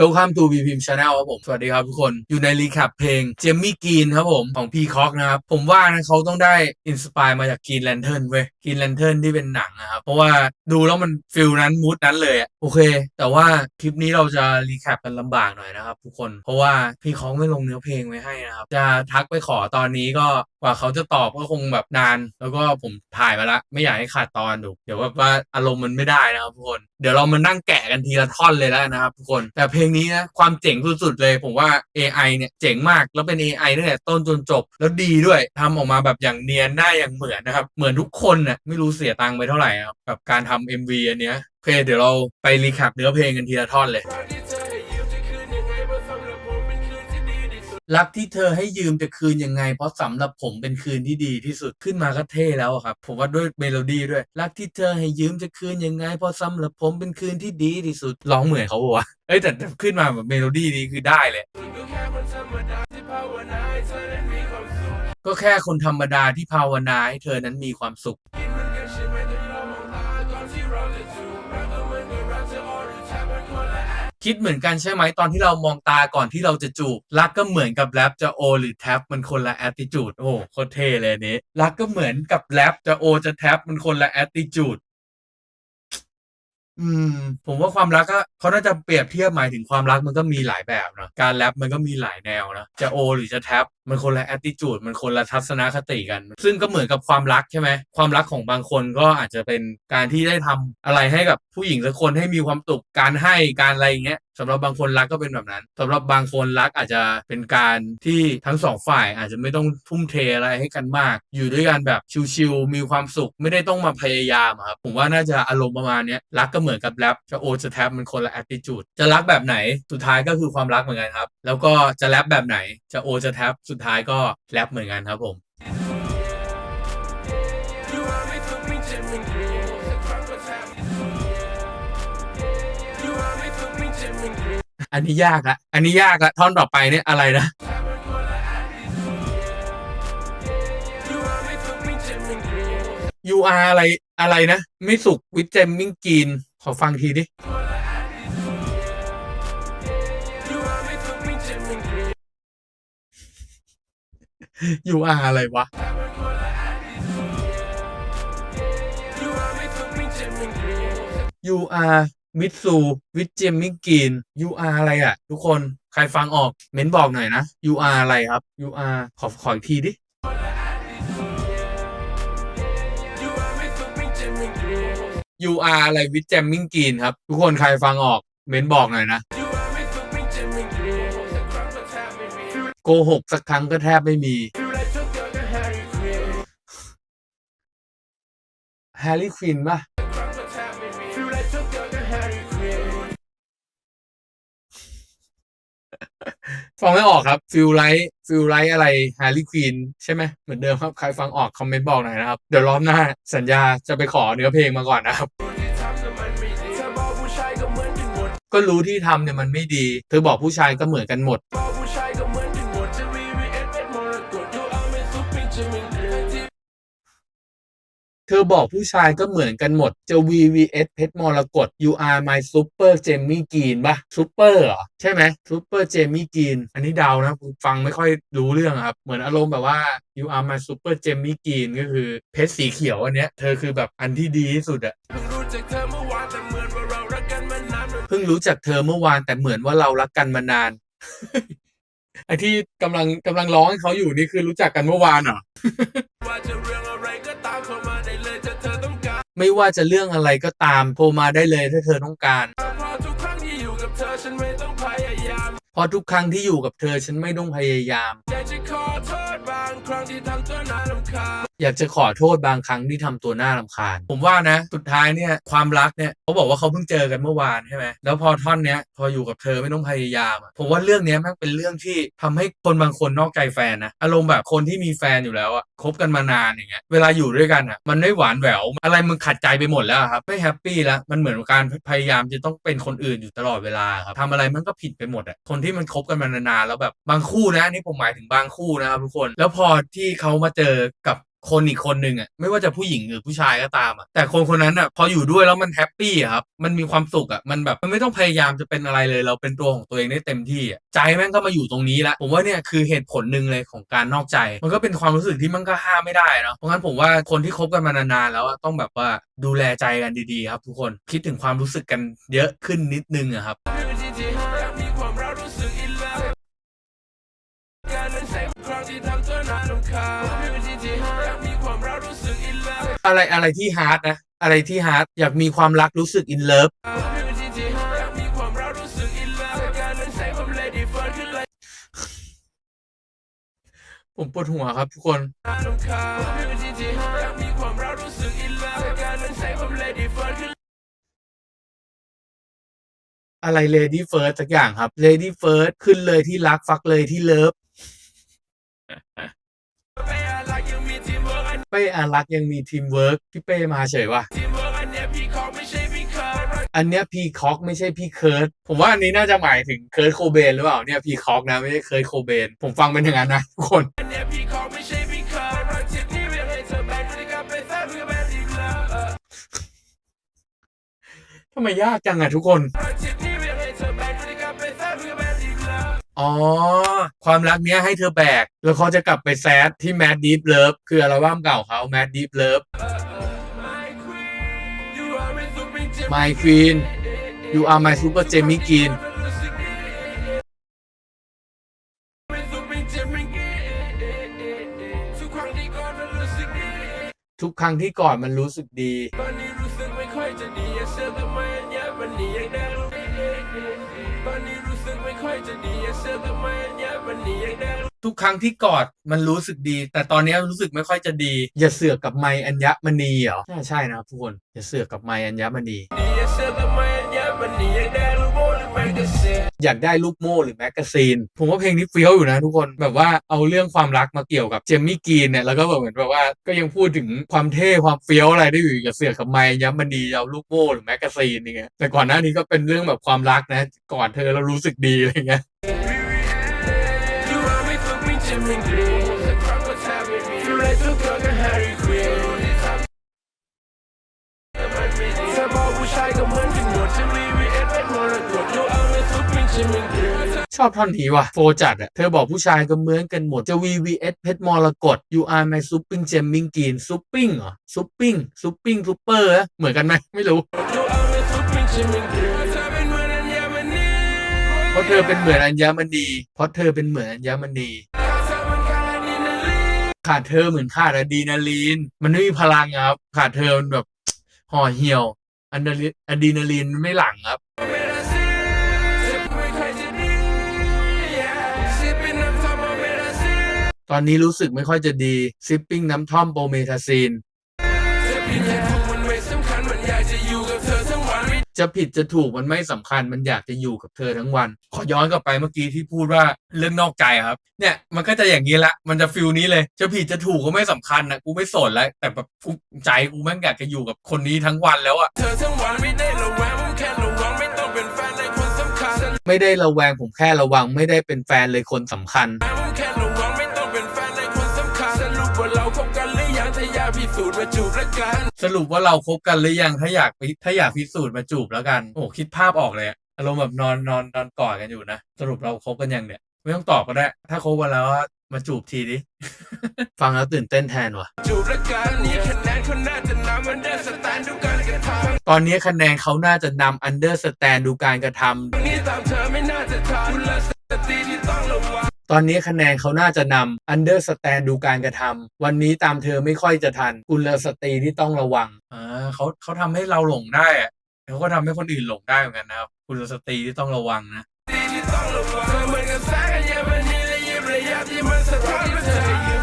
Welcome to B Pim Channel ครับผม สวัสดีครับทุกคนอยู่ในรีแคปเพลงเจมมี่กรีนครับผมของพีคอกนะครับ ผมว่านะเขาต้องได้อินสปายมาจากกรีนแลนเทิร์นเว้ยกรีนแลนเทิร์นที่เป็นหนังนะครับ เพราะว่าดูแล้วมันฟิลนั้นมูดนั้นเลยอะโอเค แต่ว่าคลิปนี้เราจะรีแคปกันลำบากหน่อยนะครับทุกคนเพราะว่าพี่คอกไม่ลงเนื้อเพลงไว้ให้นะครับ จะทักไปขอตอนนี้ก็ ว่าเขาจะตอบก็คงแบบนาน แล้วก็ผมถ่ายมาละไม่อยากให้ขาดตอนดูเดี๋ยวว่าว่าอารมณ์มันไม่ได้นะครับทุกคนเดี๋ยวเรามานั่งแกะกันทีละท่อนเลยแล้วนะครับทุกคนแต่เพลงนี้นะความเจ๋งสุดๆเลย ผมว่า AI เนี่ยเจ๋งมากแล้วเป็น AI ตั้งแต่ต้นจนจบ แล้วดีด้วยทำออกมาแบบอย่างเนียนได้อย่างเหมือนนะครับ เหมือนทุกคนน่ะไม่รู้เสียตังค์ไปเท่าไหร่ครับกับการทำ MV อันเนี้ยโอเคเดี๋ยวเราไปรีแคปเนื้อเพลงกันทีละท่อนเลย รักที่เธอให้ยืมจะคืนยังไง เพราะสำหรับผมเป็นคืนที่ดีที่สุดขึ้นมาก็เท่แล้วครับ ผมว่าด้วยเมโลดี้ด้วย รักที่เธอให้ยืมจะคืนยังไง เพราะสำหรับผมเป็นคืนที่ดีที่สุดร้องเหมือนเขาวะเอ้ยแต่แต่ขึ้นมาแบบเมโลดี้นี้คือได้เลยก็แค่คนธรรมดาที่ภาวนาให้เธอนั้นมีความสุข คิดเหมือนกันใช่ไหมตอนที่เรามองตาก่อนที่เราจะจูบรักก็เหมือนกับแรปจะโอหรือแท็บมันคนละแอตติจูดโอ้โหโคตรเท่เลยนี้รักก็เหมือนกับแรปจะโอจะแท็บมันคนละแอตติจูดอืม ผมว่าความรักก็เขาน่าจะเปรียบเทียบหมายถึงความรักมันก็มีหลายแบบเนาะการแรปมันก็มีหลายแนวนะจะโอหรือจะแท็บมันคนละแอตติจูดมันคนละทัศนคติกัน ซึ่งก็เหมือนกับความรักใช่ไหมความรักของบางคนก็อาจจะเป็นการที่ได้ทำอะไรให้กับผู้หญิงสักคนให้มีความสุขการให้การอะไรอย่างเงี้ยสำหรับบางคนรักก็เป็นแบบนั้นสำหรับบางคนรักอาจจะเป็นการที่ทั้งสองฝ่ายอาจจะไม่ต้องทุ่มเทอะไรให้กันมาก อยู่ด้วยกันแบบชิวๆมีความสุขไม่ได้ต้องมาพยายามครับผมว่าน่าจะอารมณ์ประมาณนี้รักก็เหมือนกับแรปจะโอจะแท็บมันคนละแอตติจูดจะรักแบบไหนสุดท้ายก็คือความรักเหมือนกันครับแล้วก็จะแรปแบบไหนจะโอจะแท็บสุดท้ายก็แรปเหมือนกันครับผม อันนี้ยากละอันนี้ยากละท่อนต่อไปเนี่ยอะไรนะ you are อะไรอะไรนะ ไม่สุกวิจเจมมิ่งกีนขอฟังทีดิ you are อะไรวะ you are มิตซูวิจเจมมิ่งกีน you are อะไรอะ ทุกคนใครฟังออก เม้นบอกหน่อยนะ you are อะไรครับ you are ขอขออีกทีดิ you are อะไรวิจเจมมิ่งกีนครับ ทุกคนใครฟังออก เม้นบอกหน่อยนะ โกหกสักครั้งก็แทบไม่มีแฮร์รี่ควินปะฟังไม่ออกครับฟิลไลท์ฟิลไลท์อะไรแฮร์รี่ควีนใช่ไหมเหมือนเดิมครับ ใครฟังออกคอมเมนต์บอกหน่อยนะครับ เดี๋ยวรอบหน้าสัญญาจะไปขอเนื้อเพลงมาก่อนนะครับ ก็รู้ที่ทำเนี่ยมันไม่ดี เธอบอกผู้ชายก็เหมือนกันหมด เธอบอกผู้ชายก็เหมือนกันหมด จะ VVS เพชรมรกต You are my super Jamie Green ปะ super เหรอ ใช่ไหม super Jamie Green อันนี้เดานะฟังไม่ค่อยรู้เรื่องอะครับ เหมือนอารมณ์แบบว่า You are my super Jamie Green ก็คือเพชรสีเขียวอันเนี้ย เธอคือแบบอันที่ดีที่สุดอะเพิ่งรู้จักเธอเมื่อวานแต่เหมือนว่าเรารักกันมานานเพิ่งรู้จักเธอเมื่อวานแต่เหมือนว่าเรารักกันมานานไอที่กำลังกำลังร้องให้เขาอยู่นี่คือรู้จักกันเมื่อวานเหรอ ไม่ว่าจะเรื่องอะไรก็ตามโทรมาได้เลยถ้าเธอต้องการพอทุกครั้งที่อยู่กับเธอฉันไม่ต้องพยายามอยากจะขอโทษบางครั้งที่ทำตัวน่ารำคาญอยากจะขอโทษบางครั้งที่ทำตัวน่ารำคาญ ผมว่านะ สุดท้ายเนี่ยความรักเนี่ยเขาบอกว่าเขาเพิ่งเจอกันเมื่อวานใช่ไหมแล้วพอท่อนเนี้ยพออยู่กับเธอไม่ต้องพยายามอะผมว่าเรื่องเนี้ยแมันเป็นเรื่องที่ทำให้คนบางคนนอกใจแฟนนะอารมณ์แบบคนที่มีแฟนอยู่แล้วอะคบกันมานานอย่างเงี้ยเวลาอยู่ด้วยกันอะมันไม่หวานแหววอะไรมันขัดใจไปหมดแล้วอะครับไม่แฮปปี้แล้วมันเหมือนการพยายามจะต้องเป็นคนอื่นอยู่ตลอดเวลาครับทำอะไรมันก็ผิดไปหมดอะคนที่มันคบกันมานานๆแล้วแบบบางคู่นะอันนี่ผมหมายถึงบางคู่นะครับทุกคนแล้วแล้วพอที่เขามาเจอกับคนอีกคนหนึ่งอะไม่ว่าจะผู้หญิงหรือผู้ชายก็ตามอะแต่คนคนนั้นอะพออยู่ด้วยแล้วมันแฮปปี้อะครับมันมีความสุขอะมันแบบมันไม่ต้องพยายามจะเป็นอะไรเลย เราเป็นตัวของตัวเองได้เต็มที่อะใจแม่งก็มาอยู่ตรงนี้ละผมว่าเนี่ยคือเหตุผลหนึ่งเลยของการนอกใจ มันก็เป็นความรู้สึกที่มันก็ห้ามไม่ได้เนาะเพราะงั้นผมว่าคนที่คบกันมานานๆแล้วต้องแบบว่าดูแลใจกันดีๆ ครับ ทุกคนคิดถึงความรู้สึกกันเยอะขึ้นนิดนึงอะครับ อะไรอะไรที่ฮาร์ดนะ อะไรที่ฮาร์ดอยากมีความรักรู้สึกอินเลิฟผมปวดหัวครับทุกคนอะไร lady first สักอย่างครับ lady first ขึ้นเลยที่รักฟักเลยที่เลิฟ เป้อารักยังมีทีมเวิร์กพี่เป้มาเฉยว่ะอันเนี้ยพีคอกไม่ใช่พี่เคิร์ดผมว่าอันนี้น่าจะหมายถึงเคิร์ดโคเบนหรือเปล่าเนี่ยพีคอกนะไม่ใช่เคิร์ดโคเบนผมฟังเป็นอย่างนั้นนะทุกคนทำไมยากจังอะทุกคน อ๋อ ความรักเนี้ยให้เธอแบก แล้วเขาจะกลับไปแซดที่ Mad Deep Love คืออัลบั้มเก่าเขา Mad Deep Love My Queen You Are My Super Jamie Green ทุกครั้งที่ก่อนมันรู้สึกดี ตอนนี้รู้สึกไม่ค่อยจะดีอย่าเชื่อทำไมอันเนี้ยมันหนียังได้ ทุกครั้งที่กอดมันรู้สึกดี แต่ตอนนี้รู้สึกไม่ค่อยจะดี อย่าเสือกกับไมอัญญมณีเหรอน่าใช่นะครับทุกคนอย่าเสือกกับไมอัญญมณีดีอย่าเชื่อทำไมอันเนี้ยมันหนียังได้รู้โมหรือไม่ก็เสียอยากได้รูปโม่หรือแมกกาซีนผมว่าเพลงนี้เฟี้ยวอยู่นะทุกคนแบบว่าเอาเรื่องความรักมาเกี่ยวกับเจมมี่กรีนเนี่ยแล้วก็แบบเหมือนแบบว่าก็ยังพูดถึงความเท่ความเฟี้ยวอะไรได้อยู่อย่าเสือกกับไมอัญญมณีเอารูปโม่หรือแมกกาซีนนี่ไงแต่ก่อนหน้านี้ก็เป็นเรื่องแบบความรักนะก่อนเธอเรารู้สึกดีอะไรเงี้ย You are me for me Jimmy Green The crowd was having me Feel like ทุกคนก็ Harry Queen เธอบอกผู้ชายก็เหมือนกันหมดจะ VVS เป็นมรกต You are me for me Jimmy Green ชอบท่อนนี้ว่ะโฟจัดอะเธอบอกผู้ชายก็เหมือนกันหมดจะ VVS เพชรมรกต You are my supping jamming green ซุปปิ้งเหรอซุปปิ้งซุปปิ้งซุปเปอร์เหมือนกันไหมไม่รู้ You are me for me Jimmy Green เธอเป็นเหมือนอัญมณีเพราะเธอเป็นเหมือนอัญมณีเพราะเธอเป็นเหมือนอัญมณี ขาดเธอเหมือนขาดอะดรีนาลีน มันไม่มีพลังอะครับ ขาดเธอมันแบบห่อเหี่ยวอะดรีอะดรีนาลีนไม่หลั่งครับ ตอนนี้รู้สึกไม่ค่อยจะดีซิปปิ้งน้ำท่อมโปรเมทาซีน จะผิดจะถูกมันไม่สำคัญมันอยากจะอยู่กับเธอทั้งวัน ขอย้อนกลับไปเมื่อกี้ที่พูดว่าเรื่องนอกใจอะครับ เนี่ยมันก็จะอย่างนี้ละ มันจะฟิลนี้เลย จะผิดจะถูกก็ไม่สำคัญนะกูไม่สนแล้วแต่แบบกูใจกูแม่งอยากจะอยู่กับคนนี้ทั้งวันแล้วอะเธอทั้งวันไม่ได้ระแวงผมแค่ระวังไม่ต้องเป็นแฟนในคนสำคัญ ไม่ได้ระแวงผมแค่ระวังไม่ได้เป็นแฟนเลยคนสำคัญผมแค่ระวังไม่ต้องเป็นแฟนในคนสำคัญสรุปว่าเราคบกันหรือยังถ้าอยากพิสูจน์มาจูบละกัน สรุปว่าเราคบกันหรือยังถ้าอยากถ้าอยากพิสูจน์มาจูบแล้วกันโอ้คิดภาพออกเลยอะอารมณ์แบบนอนนอนนอนกอดกันอยู่นะสรุปเราคบกันยังเนี่ย ไม่ต้องตอบก็ได้ ถ้าคบกันแล้วมาจูบทีดิ ฟังแล้วตื่นเต้นแทนว่ะ จูบละกันนี่คะแนนคนน่าจะนำมันได้สแตนดูการกระทำตอนนี้คะแนนเขาน่าจะนำ understand ดูการกระทำ ตอนนี้คะแนนเขาน่าจะนำ understand ดูการกระทำวันนี้ตามเธอไม่ค่อยจะทัน กุลสตรีที่ต้องระวังอ่าเขาเขาทำให้เราหลงได้อะเขาก็ทำให้คนอื่นหลงได้เหมือนกันนะครับ กุลสตรีที่ต้องระวังนะที่ต้องระวังเธอเหมือนกับแสงอัญมณีและยิบระยับที่มันสะท้อนเธออยู่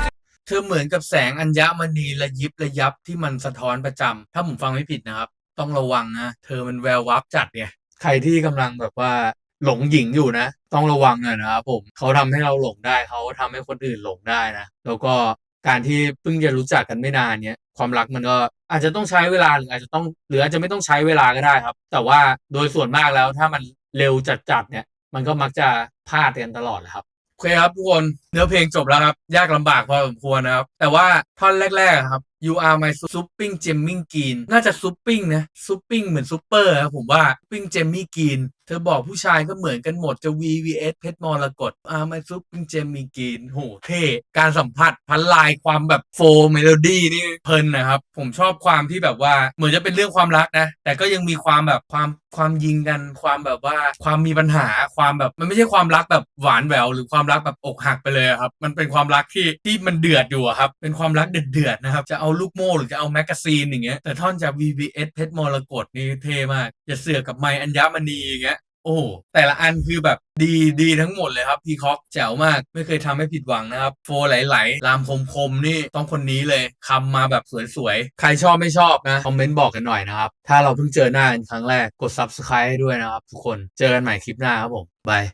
เธอเหมือนกับแสงอัญมณีระยิบระยับที่มันสะท้อนประจำถ้าผมฟังไม่ผิดนะครับ ต้องระวังนะ เธอมันแวววับจัดไงใครที่กำลังแบบว่า หลงหญิงอยู่นะ ต้องระวังหน่อยนะครับผมเขาทำให้เราหลงได้เขาทำให้คนอื่นหลงได้นะ แล้วก็การที่เพิ่งจะรู้จักกันไม่นานเนี้ยความรักมันก็อาจจะต้องใช้เวลาหรืออาจจะต้องหรืออาจจะไม่ต้องใช้เวลาก็ได้ครับ แต่ว่าโดยส่วนมากแล้วถ้ามันเร็วจัดๆเนี่ย มันก็มักจะพลาดกันตลอดแหละครับโอเคครับทุกคนเนื้อเพลงจบแล้วครับ ยากลำบากพอสมควรนะครับ แต่ว่าท่อนแรกๆครับ you are my supping jamming green น่าจะ supping นะ supping เหมือนซุปเปอร์ครับผมว่า supping jamming green เธอบอกผู้ชายก็เหมือนกันหมดจะ VVS เพชรมรกต are my supping jamming green โหเท่การสัมผัสพันลายความแบบโฟเมโลดี้นี่เพลินนะครับ ผมชอบความที่แบบว่าเหมือนจะเป็นเรื่องความรักนะ แต่ก็ยังมีความแบบความความยิงกันความแบบว่าความมีปัญหาความแบบมันไม่ใช่ความรักแบบหวานแหววหรือความรักแบบอกหักไปเลยครับ มันเป็นความรักที่ที่มันเดือดอยู่ครับ เป็นความรักเดือดๆนะครับ จะเอาลูกโม่หรือจะเอาแมกกาซีนอย่างเงี้ยแต่ท่อนจาก VVS เพชรมรกตนี่เท่มากจะเสือกกับไมอัญญมณีอย่างเงี้ย โอ้โหแต่ละอันคือแบบดีดีทั้งหมดเลยครับพีคอกแจ๋วมากไม่เคยทำให้ผิดหวังนะครับ โฟไหลๆรามคมๆนี่ต้องคนนี้เลยคำมาแบบสวยๆ ใครชอบไม่ชอบนะ คอมเมนต์บอกกันหน่อยนะครับ ถ้าเราเพิ่งเจอหน้ากันครั้งแรกกด subscribe ให้ด้วยนะครับทุกคนเจอกันใหม่คลิปหน้าครับผมบาย